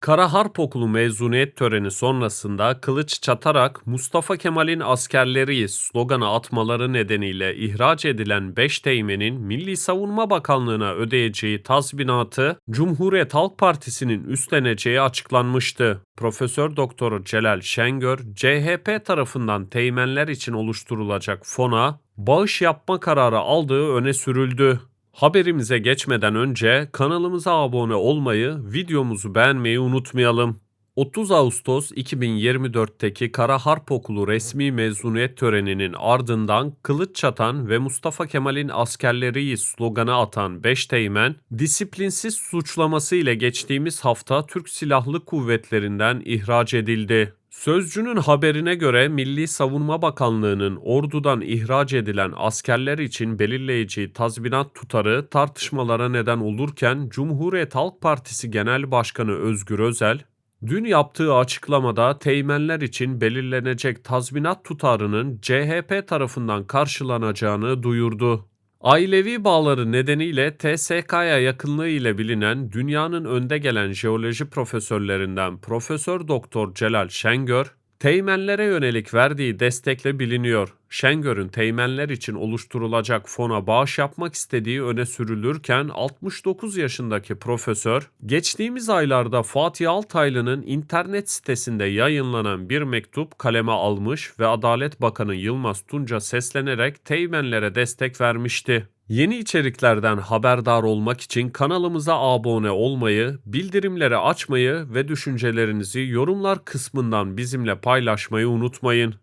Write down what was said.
Kara Harp Okulu mezuniyet töreni sonrasında kılıç çatarak Mustafa Kemal'in askerleriyiz sloganı atmaları nedeniyle ihraç edilen 5 teğmenin Milli Savunma Bakanlığı'na ödeyeceği tazminatı Cumhuriyet Halk Partisi'nin üstleneceği açıklanmıştı. Profesör Doktor Celal Şengör, CHP tarafından teğmenler için oluşturulacak fona bağış yapma kararı aldığı öne sürüldü. Haberimize geçmeden önce kanalımıza abone olmayı, videomuzu beğenmeyi unutmayalım. 30 Ağustos 2024'teki Kara Harp Okulu resmi mezuniyet töreninin ardından kılıç çatan ve Mustafa Kemal'in askerleriyiz sloganı atan 5 teğmen, disiplinsiz suçlaması ile geçtiğimiz hafta Türk Silahlı Kuvvetlerinden ihraç edildi. Sözcünün haberine göre Milli Savunma Bakanlığı'nın ordudan ihraç edilen askerler için belirleyeceği tazminat tutarı tartışmalara neden olurken Cumhuriyet Halk Partisi Genel Başkanı Özgür Özel, dün yaptığı açıklamada teğmenler için belirlenecek tazminat tutarının CHP tarafından karşılanacağını duyurdu. Ailevi bağları nedeniyle TSK'ya yakınlığı ile bilinen dünyanın önde gelen jeoloji profesörlerinden Profesör Doktor Celal Şengör, teğmenlere yönelik verdiği destekle biliniyor. Şengör'ün teğmenler için oluşturulacak fona bağış yapmak istediği öne sürülürken 69 yaşındaki profesör, geçtiğimiz aylarda Fatih Altaylı'nın internet sitesinde yayınlanan bir mektup kaleme almış ve Adalet Bakanı Yılmaz Tunca seslenerek teğmenlere destek vermişti. Yeni içeriklerden haberdar olmak için kanalımıza abone olmayı, bildirimleri açmayı ve düşüncelerinizi yorumlar kısmından bizimle paylaşmayı unutmayın.